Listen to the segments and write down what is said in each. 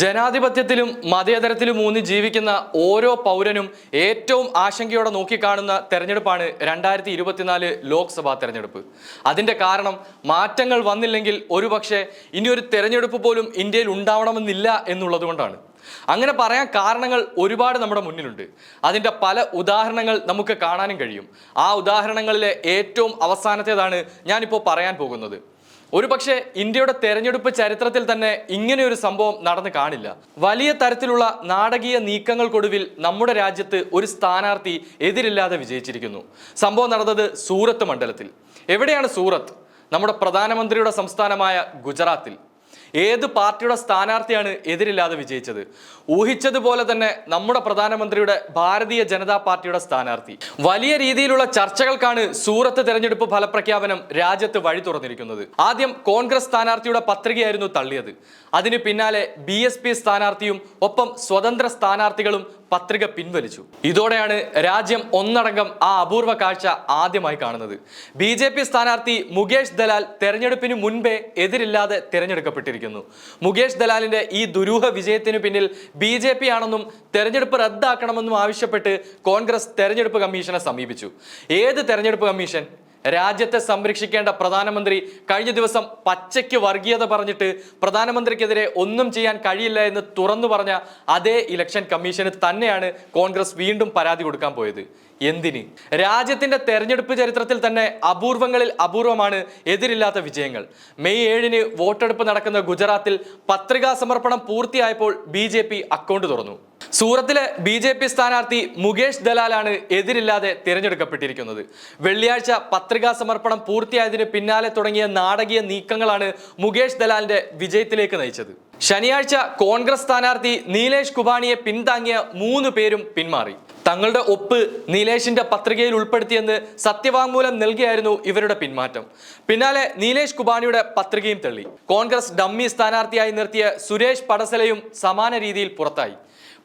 ജനാധിപത്യത്തിലും മതേതരത്തിലും ഊന്നി ജീവിക്കുന്ന ഓരോ പൗരനും ഏറ്റവും ആശങ്കയോടെ നോക്കിക്കാണുന്ന തെരഞ്ഞെടുപ്പാണ് രണ്ടായിരത്തി ഇരുപത്തിനാല് ലോക്സഭാ തെരഞ്ഞെടുപ്പ്. അതിന്റെ കാരണം മാറ്റങ്ങൾ വന്നില്ലെങ്കിൽ ഒരുപക്ഷെ ഇനി ഒരു തെരഞ്ഞെടുപ്പ് പോലും ഇന്ത്യയിൽ ഉണ്ടാവണമെന്നില്ല എന്നുള്ളതുകൊണ്ടാണ്. അങ്ങനെ പറയാൻ കാരണങ്ങൾ ഒരുപാട് നമ്മുടെ മുന്നിലുണ്ട്. അതിന്റെ പല ഉദാഹരണങ്ങൾ നമുക്ക് കാണാനും കഴിയും. ആ ഉദാഹരണങ്ങളിലെ ഏറ്റവും അവസാനത്തേതാണ് ഞാനിപ്പോൾ പറയാൻ പോകുന്നത്. ഒരു പക്ഷേ ഇന്ത്യയുടെ തെരഞ്ഞെടുപ്പ് ചരിത്രത്തിൽ തന്നെ ഇങ്ങനെയൊരു സംഭവം നടന്നു കാണില്ല. വലിയ തരത്തിലുള്ള നാടകീയ നീക്കങ്ങൾക്കൊടുവിൽ നമ്മുടെ രാജ്യത്ത് ഒരു സ്ഥാനാർത്ഥി എതിരില്ലാതെ വിജയിച്ചിരിക്കുന്നു. സംഭവം നടന്നത് സൂറത്ത് മണ്ഡലത്തിൽ. എവിടെയാണ് സൂറത്ത്? നമ്മുടെ പ്രധാനമന്ത്രിയുടെ സംസ്ഥാനമായ ഗുജറാത്തിൽ. ഏത് പാർട്ടിയുടെ സ്ഥാനാർത്ഥിയാണ് എതിരില്ലാതെ വിജയിച്ചത്? ഊഹിച്ചതുപോലെ തന്നെ നമ്മുടെ പ്രധാനമന്ത്രിയുടെ ഭാരതീയ ജനതാ പാർട്ടിയുടെ സ്ഥാനാർത്ഥി. വലിയ രീതിയിലുള്ള ചർച്ചകൾക്കാണ് സൂറത്ത് തെരഞ്ഞെടുപ്പ് ഫലപ്രഖ്യാപനം രാജ്യത്ത് വഴി തുറന്നിരിക്കുന്നത്. ആദ്യം കോൺഗ്രസ് സ്ഥാനാർത്ഥിയുടെ പത്രികയായിരുന്നു തള്ളിയത്. അതിന് പിന്നാലെ ബി സ്ഥാനാർത്ഥിയും ഒപ്പം സ്വതന്ത്ര സ്ഥാനാർത്ഥികളും പത്രിക പിൻവലിച്ചു. ഇതോടെയാണ് രാജ്യം ഒന്നടങ്കം ആ അപൂർവ കാഴ്ച ആദ്യമായി കാണുന്നത്. ബി ജെ പി സ്ഥാനാർത്ഥി മുകേഷ് ദലാൽ തെരഞ്ഞെടുപ്പിന് മുൻപേ എതിരില്ലാതെ തിരഞ്ഞെടുക്കപ്പെട്ടിരിക്കുന്നു. മുകേഷ് ദലാലിന്റെ ഈ ദുരൂഹ വിജയത്തിനു പിന്നിൽ ബി ജെ പി ആണെന്നും തെരഞ്ഞെടുപ്പ് റദ്ദാക്കണമെന്നും ആവശ്യപ്പെട്ട് കോൺഗ്രസ് തെരഞ്ഞെടുപ്പ് കമ്മീഷനെ സമീപിച്ചു. ഏത് തെരഞ്ഞെടുപ്പ് കമ്മീഷൻ? രാജ്യത്തെ സംരക്ഷിക്കേണ്ട പ്രധാനമന്ത്രി കഴിഞ്ഞ ദിവസം പച്ചയ്ക്ക് വർഗീയത പറഞ്ഞിട്ട് പ്രധാനമന്ത്രിക്കെതിരെ ഒന്നും ചെയ്യാൻ കഴിയില്ല എന്ന് തുറന്നു പറഞ്ഞ അതേ ഇലക്ഷൻ കമ്മീഷന് തന്നെയാണ് കോൺഗ്രസ് വീണ്ടും പരാതി കൊടുക്കാൻ പോയത്. എന്തിന്? രാജ്യത്തിന്റെ തെരഞ്ഞെടുപ്പ് ചരിത്രത്തിൽ തന്നെ അപൂർവങ്ങളിൽ അപൂർവമാണ് എതിരില്ലാത്ത വിജയങ്ങൾ. മെയ് ഏഴിന് വോട്ടെടുപ്പ് നടക്കുന്ന ഗുജറാത്തിൽ പത്രികാ സമർപ്പണം പൂർത്തിയായപ്പോൾ ബി അക്കൗണ്ട് തുറന്നു. സൂറത്തിലെ ബി ജെ പി സ്ഥാനാർത്ഥി മുകേഷ് ദലാലാണ് എതിരില്ലാതെ തിരഞ്ഞെടുക്കപ്പെട്ടിരിക്കുന്നത്. വെള്ളിയാഴ്ച പത്രികാ സമർപ്പണം പൂർത്തിയായതിന് പിന്നാലെ തുടങ്ങിയ നാടകീയ നീക്കങ്ങളാണ് മുകേഷ് ദലാലിന്റെ വിജയത്തിലേക്ക് നയിച്ചത്. ശനിയാഴ്ച കോൺഗ്രസ് സ്ഥാനാർത്ഥി നീലേഷ് കുബാണിയെ പിന്താങ്ങിയ മൂന്ന് പേരും പിന്മാറി. തങ്ങളുടെ ഒപ്പ് നീലേഷിന്റെ പത്രികയിൽ ഉൾപ്പെടുത്തിയെന്ന് സത്യവാങ്മൂലം നൽകിയായിരുന്നു ഇവരുടെ പിന്മാറ്റം. പിന്നാലെ നീലേഷ് കുബാണിയുടെ പത്രികയും തള്ളി. കോൺഗ്രസ് ഡമ്മി സ്ഥാനാർത്ഥിയായി നിർത്തിയ സുരേഷ് പടസലയും സമാന രീതിയിൽ പുറത്തായി.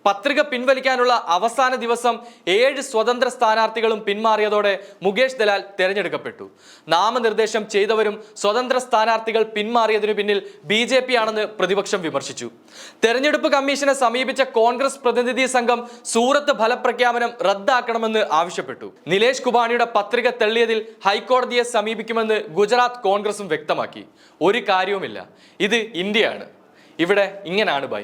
പത്രിക പിൻവലിക്കാനുള്ള അവസാന ദിവസം ഏഴ് സ്വതന്ത്ര സ്ഥാനാർത്ഥികളും പിന്മാറിയതോടെ മുകേഷ് ദലാൽ തെരഞ്ഞെടുക്കപ്പെട്ടു. നാമനിർദ്ദേശം ചെയ്തവരും സ്വതന്ത്ര സ്ഥാനാർത്ഥികൾ പിന്മാറിയതിനു പിന്നിൽ ബി ജെ പി ആണെന്ന് പ്രതിപക്ഷം വിമർശിച്ചു. തെരഞ്ഞെടുപ്പ് കമ്മീഷനെ സമീപിച്ച കോൺഗ്രസ് പ്രതിനിധി സംഘം സൂറത്ത് ഫലപ്രഖ്യാപനം റദ്ദാക്കണമെന്ന് ആവശ്യപ്പെട്ടു. നിലേഷ് കുബാണിയുടെ പത്രിക തള്ളിയതിൽ ഹൈക്കോടതിയെ സമീപിക്കുമെന്ന് ഗുജറാത്ത് കോൺഗ്രസും വ്യക്തമാക്കി. ഒരു കാര്യവുമില്ല. ഇത് ഇന്ത്യയാണ്. ഇവിടെ ഇങ്ങനാണ് ബൈ.